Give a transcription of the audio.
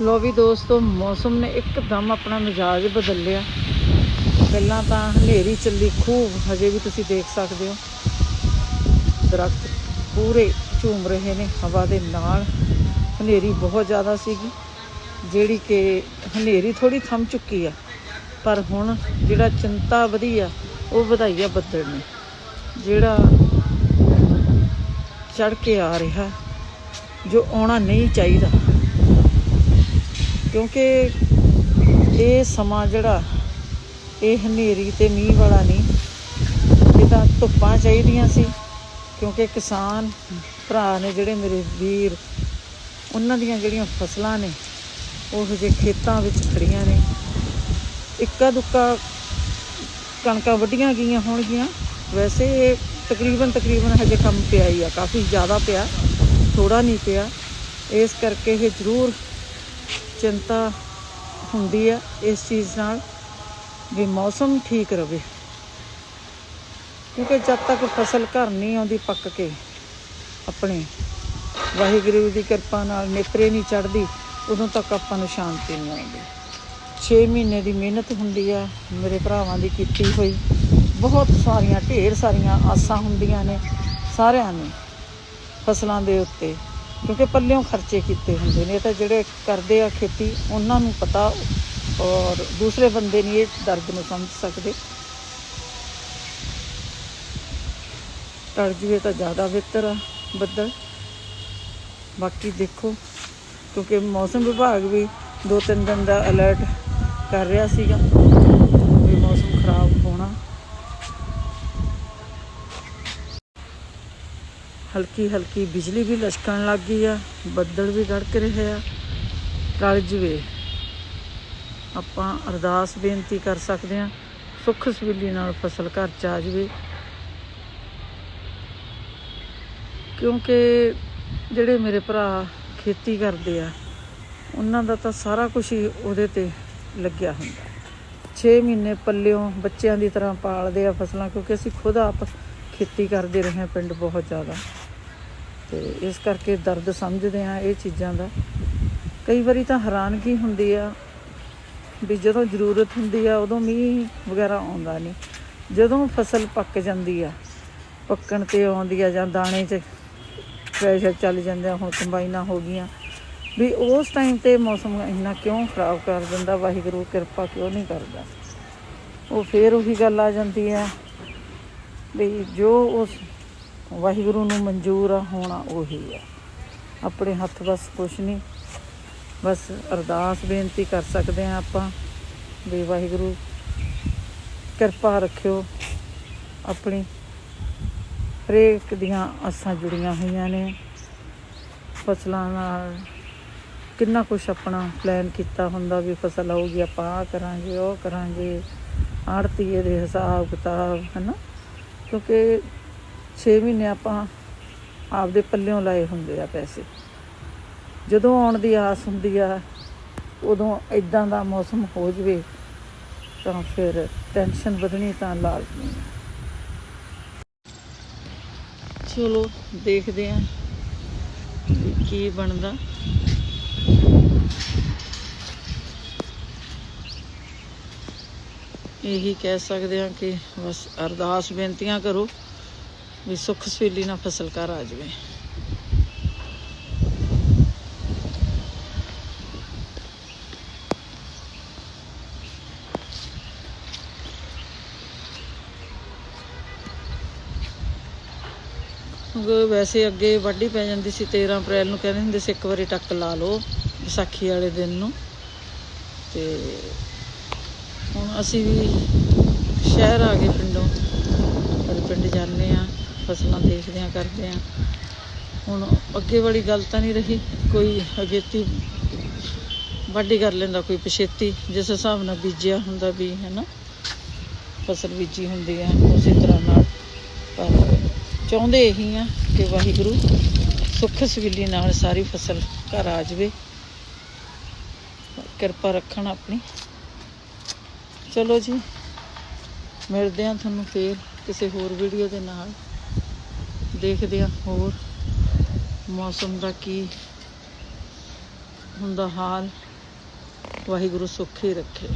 ਲੋ ਵੀ ਦੋਸਤੋ, ਮੌਸਮ ਨੇ ਇੱਕਦਮ ਆਪਣਾ ਮਿਜਾਜ ਬਦਲ ਲਿਆ। ਪਹਿਲਾਂ ਤਾਂ ਹਨੇਰੀ ਚੱਲੀ ਖੂਬ, ਹਜੇ ਵੀ ਤੁਸੀਂ ਦੇਖ ਸਕਦੇ ਹੋ। ਦਰਖਤ ਪੂਰੇ ਝੂਮ ਰਹੇ ਨੇ, ਹਵਾ ਦੇ ਨਾਲ। ਹਨੇਰੀ ਬਹੁਤ ਜ਼ਿਆਦਾ ਸੀਗੀ, ਜਿਹੜੀ ਕਿ ਹਨੇਰੀ ਥੋੜੀ ਥੰਮ ਚੁੱਕੀ ਆ। ਪਰ ਹੁਣ ਜਿਹੜਾ ਚਿੰਤਾ ਵਧੀ ਆ, ਉਹ ਵਧਾਈ ਆ ਬੱਦਲ ਨੇ। ਜਿਹੜਾ ਚੜ ਕੇ ਆ ਰਿਹਾ, ਜੋ ਆਉਣਾ ਨਹੀਂ ਚਾਹੀਦਾ। ਕਿਉਂਕਿ ਇਹ ਸਮਾਂ ਜਿਹੜਾ, ਇਹ ਹਨੇਰੀ ਤੇ ਮੀਂਹ ਵਾਲਾ ਨਹੀਂ। ਇਹ ਤਾਂ ਧੁੱਪਾਂ ਚਾਹੀਦੀਆਂ ਸੀ, ਕਿਉਂਕਿ ਕਿਸਾਨ ਭਰਾ ਨੇ ਜਿਹੜੇ ਮੇਰੇ ਵੀਰ, ਉਹਨਾਂ ਦੀਆਂ ਜਿਹੜੀਆਂ ਫਸਲਾਂ ਨੇ, ਉਹ ਹਜੇ ਖੇਤਾਂ ਵਿੱਚ ਖੜੀਆਂ ਨੇ। ਇੱਕਾ ਦੁੱਕਾ ਕਣਕਾਂ ਵੱਢੀਆਂ ਗਈਆਂ ਹੋਣਗੀਆਂ। ਵੈਸੇ ਇਹ ਤਕਰੀਬਨ ਤਕਰੀਬਨ ਹਜੇ ਕੰਮ ਪਿਆ ਹੀ ਆ, ਕਾਫੀ ਜ਼ਿਆਦਾ ਪਿਆ ਥੋੜਾ ਨਹੀਂ ਪਿਆ। ਇਸ ਕਰਕੇ ਇਹ ਜ਼ਰੂਰ ਚਿੰਤਾ ਹੁੰਦੀ ਹੈ ਇਸ ਚੀਜ਼ ਨਾਲ ਵੀ ਮੌਸਮ ਠੀਕ ਰਵੇ। ਕਿਉਂਕਿ ਜਦ ਤੱਕ ਫਸਲ ਘਰ ਨਹੀਂ ਆਉਂਦੀ ਪੱਕ ਕੇ, ਆਪਣੇ ਵਾਹਿਗੁਰੂ ਦੀ ਕਿਰਪਾ ਨਾਲ ਨੇਪਰੇ ਨਹੀਂ ਚੜਦੀ ਉਦੋਂ ਤੱਕ ਆਪਾਂ ਨੂੰ ਸ਼ਾਂਤੀ ਨਹੀਂ ਆਉਂਦੀ। 6 ਮਹੀਨੇ ਦੀ ਮਿਹਨਤ ਹੁੰਦੀ ਆ, ਮੇਰੇ ਭਰਾਵਾਂ ਦੀ ਕੀਤੀ ਹੋਈ। ਬਹੁਤ ਸਾਰੀਆਂ, ਢੇਰ ਸਾਰੀਆਂ ਆਸਾਂ ਹੁੰਦੀਆਂ ਨੇ ਸਾਰਿਆਂ ਨੂੰ ਫਸਲਾਂ ਦੇ ਉੱਤੇ। ਕਿਉਂਕਿ ਪੱਲਿਓਂ ਖਰਚੇ ਕੀਤੇ ਹੁੰਦੇ ਨੇ, ਇਹ ਤਾਂ ਜਿਹੜੇ ਕਰਦੇ ਆ ਖੇਤੀ, ਉਹਨਾਂ ਨੂੰ ਪਤਾ ਔਰ ਦੂਸਰੇ ਬੰਦੇ ਨਹੀਂ ਇਹ ਦਰਦ ਨੂੰ ਸਮਝ ਸਕਦੇ। ਟਲ ਜਵੇ ਤਾਂ ਜ਼ਿਆਦਾ ਬਿਹਤਰ ਆ, ਬੱਦਲ। ਬਾਕੀ ਦੇਖੋ, ਕਿਉਂਕਿ ਮੌਸਮ ਵਿਭਾਗ ਵੀ ਦੋ ਤਿੰਨ ਦਿਨ ਦਾ ਅਲਰਟ ਕਰ ਰਿਹਾ ਸੀਗਾ ਵੀ ਮੌਸਮ ਖਰਾਬ ਹੋਣਾ ਹਲਕੀ ਹਲਕੀ ਬਿਜਲੀ ਵੀ ਲਸ਼ਕਣ ਲੱਗ ਗਈ ਆ, ਬੱਦਲ ਵੀ ਗੜਕ ਰਹੇ ਆ। ਟਲ ਜਵੇ ਆਪਾਂ ਅਰਦਾਸ ਬੇਨਤੀ ਕਰ ਸਕਦੇ ਆ, ਸੁੱਖ ਸਵੀਲੀ ਨਾਲ ਫਸਲ ਘਰ ਚ ਆ ਜਵੇ ਕਿਉਂਕਿ ਜਿਹੜੇ ਮੇਰੇ ਭਰਾ ਖੇਤੀ ਕਰਦੇ ਆ, ਉਹਨਾਂ ਦਾ ਤਾਂ ਸਾਰਾ ਕੁਝ ਹੀ ਉਹਦੇ ਤੇ ਲੱਗਿਆ ਹੁੰਦਾ। 6 ਮਹੀਨੇ ਪੱਲਿਓਂ ਬੱਚਿਆਂ ਦੀ ਤਰ੍ਹਾਂ ਪਾਲਦੇ ਆ ਫਸਲਾਂ, ਕਿਉਂਕਿ ਅਸੀਂ ਖੁਦ ਆਪ ਖੇਤੀ ਕਰਦੇ ਰਹੇ ਹਾਂ ਪਿੰਡ ਬਹੁਤ ਜ਼ਿਆਦਾ। ਤੇ ਇਸ ਕਰਕੇ ਦਰਦ ਸਮਝਦੇ ਆ ਇਹ ਚੀਜ਼ਾਂ ਦਾ। ਕਈ ਵਾਰੀ ਤਾਂ ਹੈਰਾਨਗੀ ਹੁੰਦੀ ਆ ਵੀ ਜਦੋਂ ਜ਼ਰੂਰਤ ਹੁੰਦੀ ਆ ਉਦੋਂ ਮੀਂਹ ਵਗੈਰਾ ਆਉਂਦਾ ਨਹੀਂ। ਜਦੋਂ ਫਸਲ ਪੱਕ ਜਾਂਦੀ ਆ, ਪੱਕਣ ਤੇ ਆਉਂਦੀ ਆ ਜਾਂ ਦਾਣੇ 'ਚ ਪ੍ਰੈਸ਼ਰ ਚੱਲ ਜਾਂਦੇ ਆ, ਹੁਣ ਕੰਬਾਈਨਾਂ ਹੋ ਗਈਆਂ, ਵੀ ਉਸ ਟਾਈਮ ਤੇ ਮੌਸਮ ਇੰਨਾ ਕਿਉਂ ਖਰਾਬ ਕਰ ਦਿੰਦਾ, ਵਾਹਿਗੁਰੂ ਕਿਰਪਾ ਕਿਉਂ ਨਹੀਂ ਕਰਦਾ। ਉਹ ਫੇਰ ਉਹੀ ਗੱਲ ਆ ਜਾਂਦੀ ਆ ਵੀ ਜੋ ਉਸ ਵਾਹਿਗੁਰੂ ਨੂੰ ਮਨਜ਼ੂਰ ਆ, ਹੋਣਾ ਉਹੀ ਆ। ਆਪਣੇ ਹੱਥ ਬਸ ਕੁਛ ਨਹੀਂ ਬਸ ਅਰਦਾਸ ਬੇਨਤੀ ਕਰ ਸਕਦੇ ਆ ਆਪਾਂ ਵੀ ਵਾਹਿਗੁਰੂ ਕਿਰਪਾ ਰੱਖਿਓ। ਆਪਣੀ ਹਰੇਕ ਦੀਆਂ ਆਸਾਂ ਜੁੜੀਆਂ ਹੋਈਆਂ ਨੇ। ਫਸਲਾਂ ਨਾਲ ਕਿੰਨਾ ਕੁਛ ਆਪਣਾ ਪਲਾਨ ਕੀਤਾ ਹੁੰਦਾ ਵੀ ਫਸਲ ਆਊਗੀ, ਆਪਾਂ ਆਹ ਕਰਾਂਗੇ, ਉਹ ਕਰਾਂਗੇ। ਆੜਤੀਏ ਦੇ ਹਿਸਾਬ ਕਿਤਾਬ ਹਨਾ? ਕਿਉਂਕਿ 6 ਮਹੀਨੇ ਆਪਾਂ ਆਪਦੇ ਪੱਲਿਓਂ ਲਾਏ ਹੁੰਦੇ ਆ ਪੈਸੇ। ਜਦੋਂ ਆਉਣ ਦੀ ਆਸ ਹੁੰਦੀ ਆ, ਉਦੋਂ ਇਦਾਂ ਦਾ ਮੌਸਮ ਹੋ ਜਵੇ, ਤਾਂ ਫਿਰ ਟੈਨਸ਼ਨ ਵਧਣੀ ਤਾਂ ਲਾਜ਼ਮੀ ਚਲੋ, ਦੇਖਦੇ ਆਂ ਕੀ ਬਣਦਾ। ਇਹੀ ਕਹਿ ਸਕਦੇ ਹਾਂ ਕਿ ਬਸ ਅਰਦਾਸ ਬੇਨਤੀਆਂ ਕਰੋ। ਵੀ ਸੁੱਖ ਸਵੇਲੀ ਨਾਲ ਫਸਲ ਘਰ ਆ ਜਾਵੇ। ਵੈਸੇ ਅੱਗੇ ਵਾਢੀ ਪੈ ਜਾਂਦੀ ਸੀ 13 ਅਪ੍ਰੈਲ ਨੂੰ ਕਹਿੰਦੇ ਹੁੰਦੇ ਸੀ, ਇੱਕ ਵਾਰੀ ਟੱਕ ਲਾ ਲਓ ਵਿਸਾਖੀ ਵਾਲੇ ਦਿਨ ਨੂੰ। ਤੇ ਹੁਣ ਅਸੀਂ ਵੀ ਸ਼ਹਿਰ ਆ ਗਏ ਪਿੰਡੋਂ ਪਰ ਪਿੰਡ ਜਾਂਦੇ ਆ ਫਸਲਾਂ ਦੇਖਦੇ ਆ ਕਰਦੇ ਆ ਹੁਣ ਅੱਗੇ ਵਾਲੀ ਗੱਲ ਤਾਂ ਨਹੀਂ ਰਹੀ। ਕੋਈ ਅਗੇਤੀ ਵਾਢੀ ਕਰ ਲੈਂਦਾ, ਕੋਈ ਪਛੇਤੀ, ਜਿਸ ਹਿਸਾਬ ਨਾਲ ਬੀਜਿਆ ਹੁੰਦਾ ਵੀ ਹੈ ਨਾ ਫਸਲ ਬੀਜੀ ਹੁੰਦੀ ਹੈ ਉਸੇ ਤਰ੍ਹਾਂ ਨਾਲ। ਪਰ ਚਾਹੁੰਦੇ ਇਹੀ ਆ ਕਿ ਵਾਹਿਗੁਰੂ ਸੁੱਖ ਸਵੀਲੀ ਨਾਲ ਸਾਰੀ ਫਸਲ ਘਰ ਆ ਜਾਵੇ। ਕਿਰਪਾ ਰੱਖਣ ਆਪਣੀ। ਚਲੋ ਜੀ, ਮਿਲਦੇ ਆ ਤੁਹਾਨੂੰ ਫੇਰ ਕਿਸੇ ਹੋਰ ਵੀਡੀਓ ਦੇ ਨਾਲ। ਦੇਖਦੇ ਹਾਂ ਹੋਰ ਮੌਸਮ ਦਾ ਕੀ ਹੁੰਦਾ ਹਾਲ। ਵਾਹਿਗੁਰੂ ਸੁੱਖ ਹੀ ਰੱਖੇ।